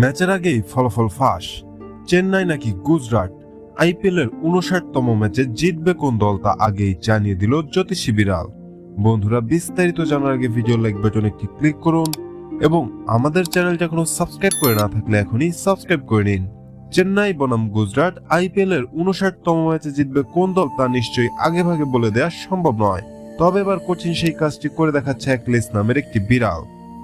ম্যাচের আগেই ফলাফল ফাঁস। চেন্নাই নাকি গুজরাট আইপিএল এর উনষাটতম ম্যাচে জিতবে কোন দল তা আগেই জানিয়ে দিল জ্যোতিষী বিড়াল। বন্ধুরা, বিস্তারিত জানার আগে ভিডিও লাইক বাটন একটি ক্লিক করুন এবং আমাদের চ্যানেলটা এখনও সাবস্ক্রাইব করে না থাকলে এখনই সাবস্ক্রাইব করে নিন। চেন্নাই বনাম গুজরাট আইপিএল এর উনষাটতম ম্যাচে জিতবে কোন দল তা নিশ্চয়ই আগে ভাগে বলে দেওয়া সম্ভব নয়। তবে এবার কঠিন সেই কাজটি করে দেখাচ্ছে অ্যাকলেস নামের একটি বিড়াল।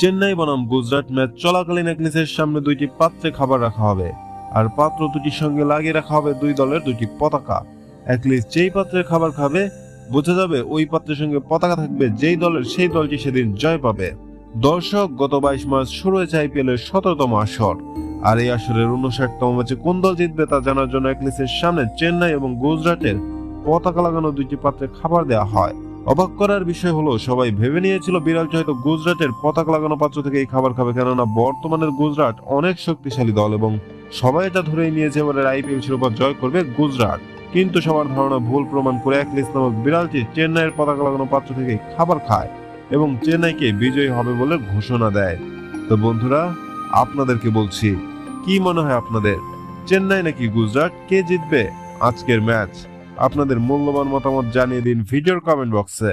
চেন্নাই বনাম গুজরাট ম্যাচ চলাকালীন একলিসের সামনে দুইটি পাত্রে খাবার রাখা হবে। আর পাত্র দুটির সঙ্গে লাগিয়ে রাখা হবে দুই দলের দুটি পতাকা। একলিস যেই পাত্রের খাবার খাবে, বোঝা যাবে ওই পাত্রের সঙ্গে পতাকা থাকবে যেই দলের, সেই দলটি সেদিন জয় পাবে। দর্শক, গত বাইশ মার্চ শুরু হয়েছে আইপিএল এর শততম আসর। আর এই আসরের উনষাটতম ম্যাচে কোন দল জিতবে তা জানার জন্য একলিসের সামনে চেন্নাই এবং গুজরাটের পতাকা লাগানো দুইটি পাত্রে খাবার দেওয়া হয়। অবাক করার বিষয় হলো, সবাই ভেবে নিয়েছিল বিড়ালটি হয়তো গুজরাটের পতাকা লাগানো পাত্র থেকে এই খাবার খাবে, কেননা বর্তমানের গুজরাট অনেক শক্তিশালী দল এবং সবাই এটা ধরেই নিয়েছে, এবারের আইপিএল শিরোপা জয় করবে গুজরাট। কিন্তু সবার ধারণা ভুল প্রমাণ করে একলিস নামক বিড়ালটি চেন্নাইয়ের পতাকা লাগানো পাত্র থেকে খাবার খায় এবং চেন্নাইকে বিজয়ী হবে বলে ঘোষণা দেয়। তো বন্ধুরা, আপনাদেরকে বলছি, কি মনে হয় আপনাদের? চেন্নাই নাকি গুজরাট? কে জিতবে আজকের ম্যাচ? আপনাদের মূল্যবান মতামত জানিয়ে দিন ভিডিওর কমেন্ট বক্সে